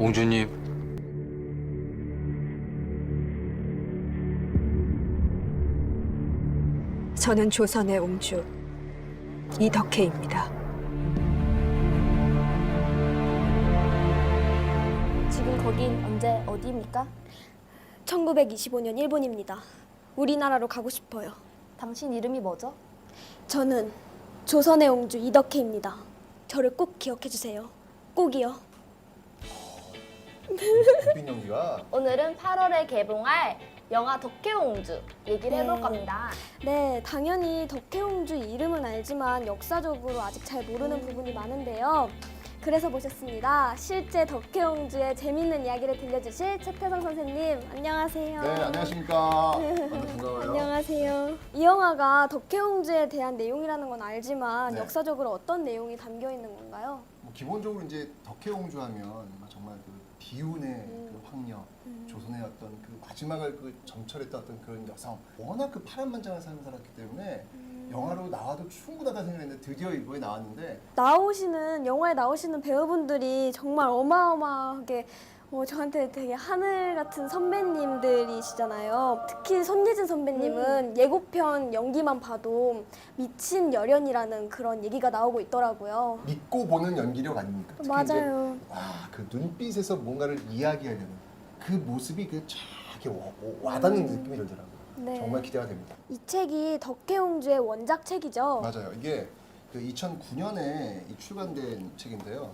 옹주님 저는 조선의 옹주 이덕혜입니다. 지금 거긴 언제 어디입니까? 1925년 일본입니다. 우리나라로 가고 싶어요. 당신 이름이 뭐죠? 저는 조선의 옹주 이덕혜입니다. 저를 꼭 기억해 주세요. 꼭이요. 국빈 연기가 오늘은 8월에 개봉할 영화 덕혜옹주 얘기를 해볼 네. 겁니다. 네, 당연히 덕혜옹주 이름은 알지만 역사적으로 아직 잘 모르는 부분이 많은데요. 그래서 모셨습니다. 실제 덕혜옹주의 재밌는 이야기를 들려주실 최태성 선생님, 안녕하세요. 네 안녕하십니까 안녕하세요. 이 영화가 덕혜옹주에 대한 내용이라는 건 알지만 네. 역사적으로 어떤 내용이 담겨 있는 건가요? 뭐 기본적으로 이제 덕혜옹주 하면 정말 그 비운의 음. 그 황녀 조선의 어떤 그 마지막을 그 점철했던 어떤 그런 여성 워낙 그 파란만장한 삶을 살았기 때문에 음. 영화로 나와도 충분하다 생각했는데 드디어 이번에 나왔는데 나오시는 영화에 나오시는 배우분들이 정말 어마어마하게 어, 저한테 되게 하늘 같은 선배님들이시잖아요. 특히 손예진 선배님은 예고편 연기만 봐도 미친 열연이라는 그런 얘기가 나오고 있더라고요. 믿고 보는 연기력 아닙니까? 특히 이제 맞아요. 와그 눈빛에서 뭔가를 이야기하려는 그 모습이 그 쫙 와- 와닿는 느낌이 들더라고요. 음. 네. 정말 기대가 됩니다. 이 책이 덕혜옹주의 원작 책이죠. 맞아요. 이게 그 2009년에 출간된 책인데요.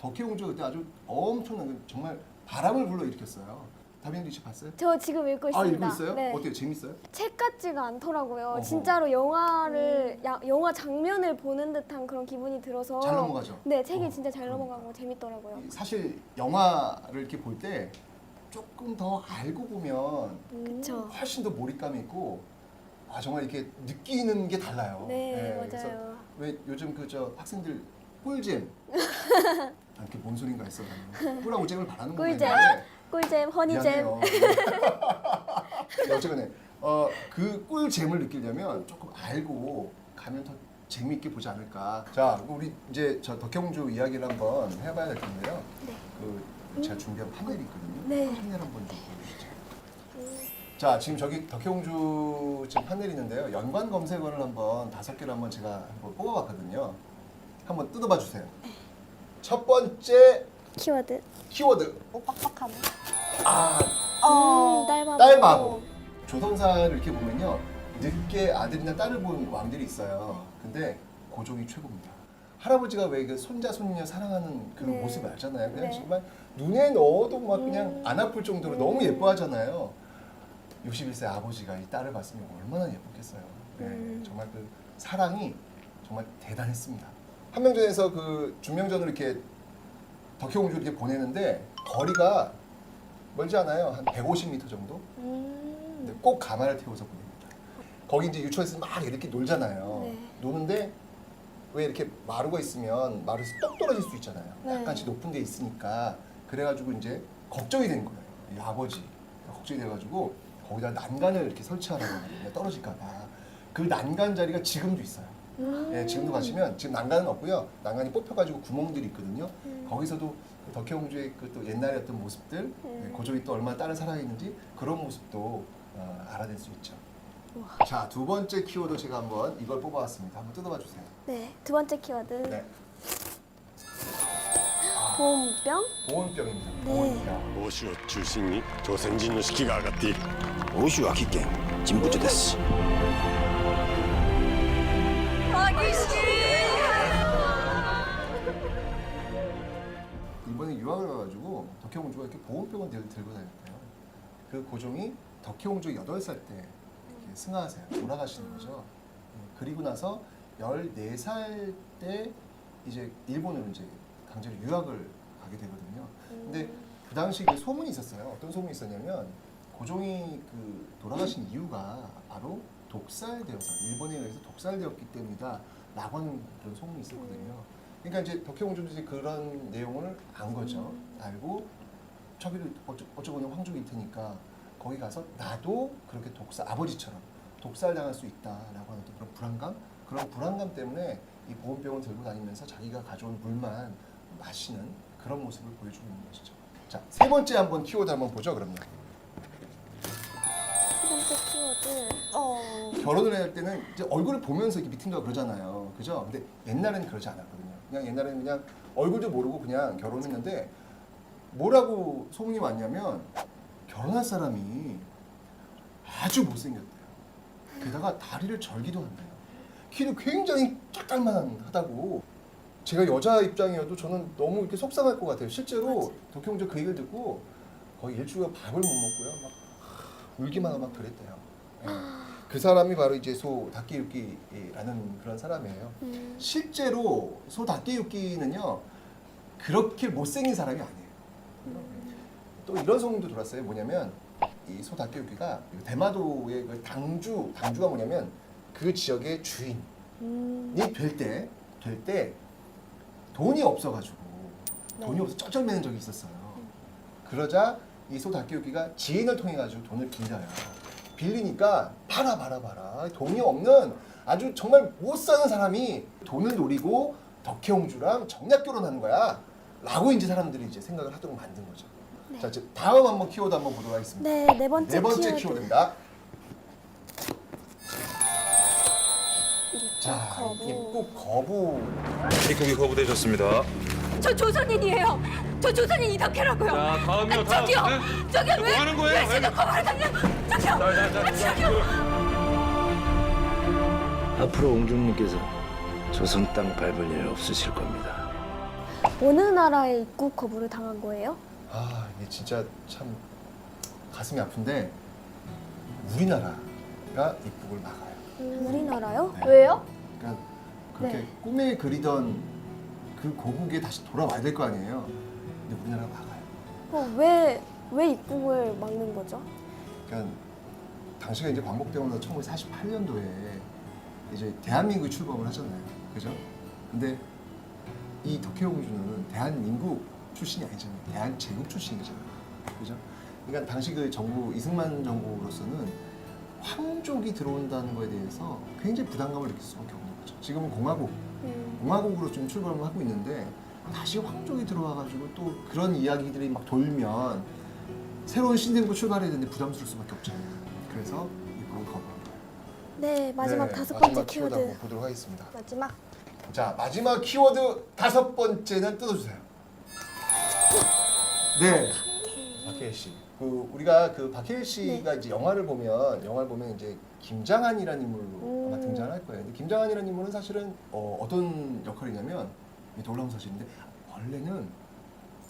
덕혜옹주 그때 아주 엄청난 그 정말 바람을 불러 일으켰어요. 다빈 씨 봤어요? 저 지금 읽고 아 있습니다. 읽고 있어요? 네. 어때요? 재밌어요? 책 같지가 않더라고요. 어허. 진짜로 영화를 야- 영화 장면을 보는 듯한 그런 기분이 들어서 잘 넘어가죠? 네, 책이 어, 진짜 잘 그러니까. 넘어가고 재밌더라고요. 사실 영화를 이렇게 볼 때 조금 더 알고 보면 그렇죠. 훨씬 더 몰입감이 있고 아 정말 이렇게 느끼는 게 달라요. 네, 그래서 맞아요. 왜 요즘 그 저 학생들 꿀잼 아, 그게 뭔 소린가 했어 나는 꿀하고 잼을 바라는 거 꿀잼? 꿀잼, 허니잼. 미안해요. 네, 어쨌거나 어, 그 꿀잼을 느끼려면 조금 알고 가면 더 재미있게 보지 않을까. 자, 우리 이제 저 덕혜공주 이야기를 한번 해봐야 될 텐데요. 그 제가 준비한 판넬이 있거든요. 네. 판넬 한번 좀 보여주시죠. 자, 지금 저기 덕혜공주 지금 판넬이 있는데요. 연관 검색어를 한번 다섯 개를 한번 제가 한번 뽑아봤거든요. 한번 뜯어봐 주세요. 첫 번째 키워드. 키워드 오, 빡빡하네. 아 음, 딸바보. 딸바보. 조선사를 이렇게 보면요 늦게 아들이나 딸을 본 왕들이 있어요. 근데 고종이 최고입니다. 할아버지가 왜 그 손자 손녀 사랑하는 그런 네. 모습 알잖아요. 그냥 네. 정말 눈에 넣어도 막 그냥 음. 안 아플 정도로 너무 예뻐하잖아요. 61세 아버지가 이 딸을 봤으면 얼마나 예뻤겠어요. 네, 음. 정말 그 사랑이 정말 대단했습니다. 한명전에서 그 중명전으로 이렇게 덕혜공주를 이렇게 보내는데 거리가 멀지 않아요. 한 150m 정도? 음. 근데 꼭 가마를 태워서 보냅니다. 거기 이제 유치원에서 막 이렇게 놀잖아요. 네. 노는데 왜 이렇게 마루가 있으면 마루에서 똑 떨어질 수 있잖아요. 네. 약간씩 높은 데 있으니까 그래가지고 이제 걱정이 된 거예요. 이 아버지 걱정이 돼가지고 거기다 난간을 이렇게 설치하라고 하거든요. 떨어질까봐. 그 난간 자리가 지금도 있어요. 음. 예, 지금도 가시면 지금 난간은 없고요. 난간이 뽑혀가지고 구멍들이 있거든요. 음. 거기서도 그 덕혜공주의 그 또 옛날의 어떤 모습들, 음. 예, 고종이 또 얼마나 딸을 사랑했는지 그런 모습도 어, 알아낼 수 있죠. 우와. 자, 두 번째 키워드 제가 한번 이걸 뽑아왔습니다. 한번 뜯어봐 주세요. 네, 두 번째 키워드. 네, 보온병. 보온병입니다. 네. 보온병. 欧州を中心に朝鮮人の士気が上がっている欧州は危険人物です。 이번에 유학을 가가지고 덕혜공주가 이렇게 보온병을 들- 들고 다녔대요. 그 고종이 덕혜공주 8살 때 이렇게 승하하세요. 돌아가시는 거죠. 예, 그리고 나서 14살 때 이제 일본으로 이제 강제로 유학을 가게 되거든요. 근데 그 당시 그 소문이 있었어요. 어떤 소문이 있었냐면 고종이 그 돌아가신 이유가 바로 독살되어서 일본에 의해서 독살되었기 때문이다. 라고 하는 그런 소문이 있었거든요. 그러니까 이제 이제 그런 내용을 안 거죠. 알고 어쩌, 어쩌고는 황족일 테니까 거기 가서 나도 그렇게 독살 아버지처럼 독살 당할 수 있다라고 하는 그런 불안감 그런 불안감 때문에 이 보온병을 들고 다니면서 자기가 가져온 물만 마시는 그런 모습을 보여주고 있는 것이죠. 자 자, 세 번째 한번 키워드 한번 보죠, 그러면. 어. 결혼을 할 때는 이제 얼굴을 보면서 이렇게 미팅가 그러잖아요. 그죠? 근데 옛날에는 그러지 않았거든요. 그냥 옛날에는 그냥 얼굴도 모르고 그냥 결혼했는데 뭐라고 소문이 왔냐면 결혼할 사람이 아주 못생겼대요. 게다가 다리를 절기도 한대요. 키도 굉장히 짝달만 하다고. 제가 여자 입장이어도 저는 너무 이렇게 속상할 것 같아요. 실제로 덕혜공주 그 얘기를 듣고 거의 일주일 밥을 못 먹고요. 막 울기만 하고 막 그랬대요. 예. 그 사람이 바로 이제 소 닭기육기라는 그런 사람이에요. 음. 실제로 소 닭기육기는요 그렇게 못생긴 사람이 아니에요. 또 이런 소문도 돌았어요. 뭐냐면 이 소 닭기육기가 대마도의 그 당주 당주가 뭐냐면 그 지역의 주인이 음. 될때 될 때 돈이 없어가지고 돈이 없어 쩔쩔매는 적이 있었어요. 그러자 이 소 닭기육기가 지인을 통해 가지고 돈을 빌려요. 빌리니까 봐라 봐라 봐라 돈이 없는 아주 정말 못 사는 사람이 돈을 노리고 덕혜옹주랑 정략 결혼하는 거야. 라고 이제 사람들이 이제 생각을 하도록 만든 거죠. 자 이제 다음 한번 키워드 한번 보도록 하겠습니다. 네, 네 번째, 네 번째 키워드. 키워드입니다. 자, 거부. 입국 거부. 입국이 거부되셨습니다. 저 조선인이에요. 저 조선인 이덕혜라고요. 자, 다음이요. 다음. 저기요. 네. 저기요 뭐 왜? 하는 거예요? 왜 왜? 지금 거부를 당겨? 저기요. 자, 자, 자, 자. 앞으로 옹주님께서 조선 땅 밟을 일 없으실 겁니다. 어느 나라에 입국 거부를 당한 거예요? 아 이게 진짜 참 가슴이 아픈데 우리나라가 입국을 막아요. 우리나라요? 네. 왜요? 그러니까 그렇게 네. 꿈에 그리던 그 고국에 다시 돌아와야 될 거 아니에요. 근데 우리나라가 막아요. 어, 왜, 왜 입국을 막는 거죠? 그러니까 당시가 이제 광복되고 나서 1948년도에 이제 대한민국이 출범을 하잖아요. 그죠? 근데 이 덕혜공주는 대한민국 출신이 아니잖아요. 대한제국 출신이잖아요. 그죠? 그러니까 당시 그 정부 이승만 정부로서는 황족이 들어온다는 거에 대해서 굉장히 부담감을 느낄 수밖에 없는. 지금은 공화국, 음. 공화국으로 좀 출범을 하고 있는데 다시 황족이 들어와가지고 또 그런 이야기들이 막 돌면 새로운 신생부 출발해야 되는데 부담스러울 수밖에 없잖아요. 그래서 거부한 거예요. 네, 마지막 네, 다섯 마지막 번째 키워드 키워드. 한번 보도록 하겠습니다. 마지막. 자 마지막 키워드 다섯 번째는 뜯어주세요. 네, 박해일 씨. 그 우리가 그 박해일 씨가 네. 이제 영화를 보면 영화를 보면 이제 김장한이라는 인물로 아마 음. 등장할 거예요. 근데 김장한이라는 인물은 사실은 어, 어떤 역할이냐면 이게 놀라운 사실인데 원래는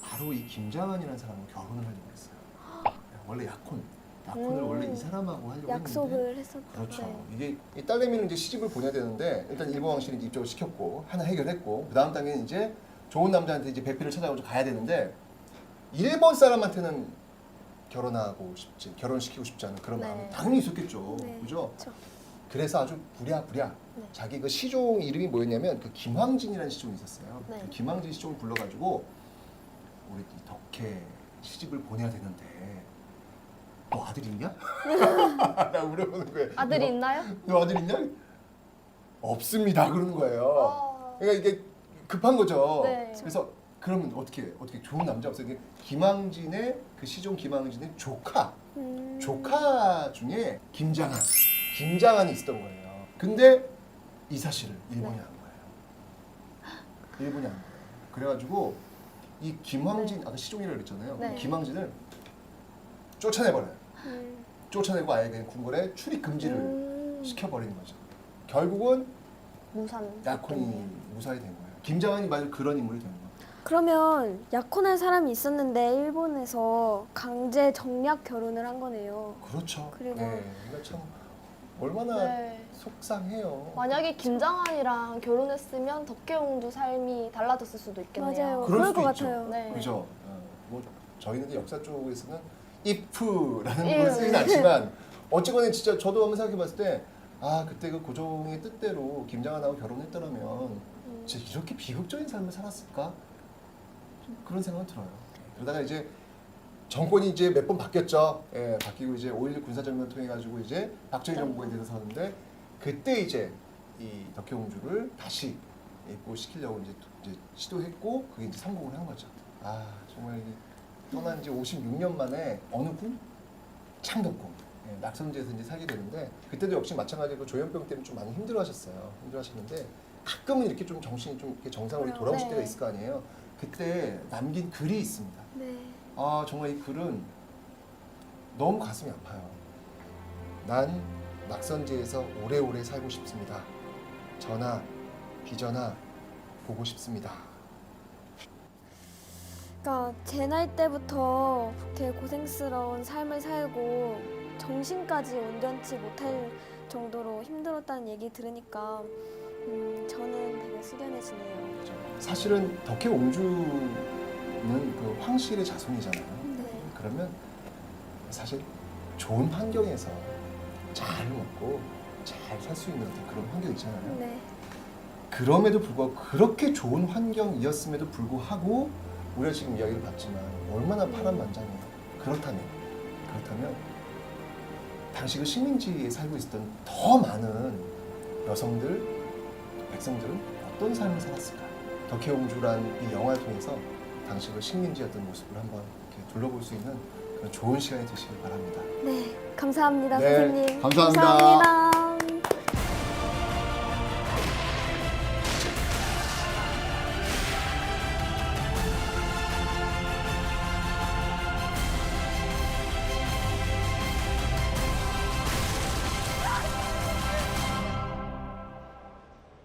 바로 이 김장한이라는 사람과 결혼을 하려고 했어요. 원래 약혼, 약혼을 음. 원래 이 사람하고 하려고 했는데 약속을 했었죠. 그렇죠. 네. 이게 이 딸내미는 이제 시집을 보내야 되는데 일단 일본 왕실이 이제 입적을 시켰고 하나 해결했고 그 다음 단계는 이제 좋은 남자한테 이제 배필을 찾아가지고 가야 되는데 일본 사람한테는 결혼하고 싶지 결혼시키고 싶지 않은 그런 네. 마음이 당연히 있었겠죠. 네. 그죠? 그렇죠. 그래서 아주 부랴부랴 네. 자기 그 시종 이름이 뭐였냐면 그 김황진이라는 시종이 있었어요. 네. 그 김황진 시종을 불러가지고 우리 이 덕혜 시집을 보내야 되는데 너 아들 있냐? 나 물어보는 거예요. 아들이 너- 있나요? 너 아들 있냐? 없습니다. 그러는 거예요. 어. 그러니까 이게 급한 거죠. 네. 그래서 그러면 어떻게 어떻게 좋은 남자 없어요? 이게 김황진의 그 시종 김황진의 조카 음. 조카 중에 김장한 김장한이 있었던 거예요. 근데 이 사실을 일본이 네. 안 거예요. 일본이 안 거예요. 그래가지고 이 김황진 아까 시종이라고 그랬잖아요. 네. 김황진을 쫓아내버려요. 음. 쫓아내고 아예 그냥 궁궐에 출입 금지를 음. 시켜버리는 거죠. 결국은 무산. 약혼이 무사히 된 거예요. 김장한이 말 그런 인물이 된 거예요. 그러면 약혼한 사람이 있었는데 일본에서 강제 정략 결혼을 한 거네요. 그렇죠. 그리고- 네, 참 얼마나 네. 속상해요. 만약에 김장한이랑 결혼했으면 덕혜옹도 삶이 달라졌을 수도 있겠네요. 맞아요. 그럴 그럴 수도 것 있죠. 같아요. 네. 그죠? 어, 뭐 저희는 이제 역사 쪽에서는 if라는 예. 걸 쓰진 않지만 어쨌거나 진짜 저도 한번 생각해봤을 때 아 그때 그 고종의 뜻대로 김장한하고 결혼했더라면 음. 진짜 이렇게 비극적인 삶을 살았을까? 좀 그런 생각은 들어요. 그러다가 이제 정권이 이제 몇 번 바뀌었죠. 예, 바뀌고 이제 5.16 군사정변을 통해 가지고 이제 박정희 정부에 들어서는데 그때 이제 이 덕혜공주를 다시 입고시키려고 이제, 이제 시도했고 그게 이제 성공을 한 거죠. 아 정말 이게 떠난 지 56년 만에 어느 꿈? 창덕궁. 예, 낙선지에서 이제 살게 되는데 그때도 역시 마찬가지로 조현병 때문에 좀 많이 힘들어하셨어요. 힘들어하셨는데 가끔은 이렇게 좀 정신이 좀 이렇게 정상으로 돌아오실 네. 때가 있을 거 아니에요. 그때 남긴 글이 있습니다. 네. 아 정말 이 글은 너무 가슴이 아파요. 난 낙선지에서 오래오래 살고 싶습니다. 전하, 비전하 보고 싶습니다. 그러니까 제 나이 때부터 그렇게 고생스러운 삶을 살고 정신까지 온전치 못할 정도로 힘들었다는 얘기 들으니까 음, 저는 되게 숙연해지네요. 사실은 덕혜 옹주는 그 황실의 자손이잖아요. 네. 그러면 사실 좋은 환경에서 잘 먹고 잘 살 수 있는 어떤 그런 환경 있잖아요. 네. 그럼에도 불구하고 그렇게 좋은 환경이었음에도 불구하고 우리가 지금 이야기를 봤지만 얼마나 파란만장해요. 그렇다면 그렇다면 당시 그 식민지에 살고 있었던 더 많은 여성들, 백성들은 어떤 삶을 살았을까? 덕혜옹주란 이 영화를 통해서 당시 그 식민지였던 모습을 한번 이렇게 둘러볼 수 있는 그런 좋은 시간이 되시길 바랍니다. 네. 감사합니다, 네, 선생님. 감사합니다. 감사합니다.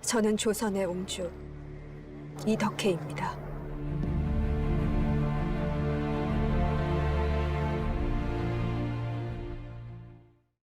저는 조선의 옹주 이덕혜입니다.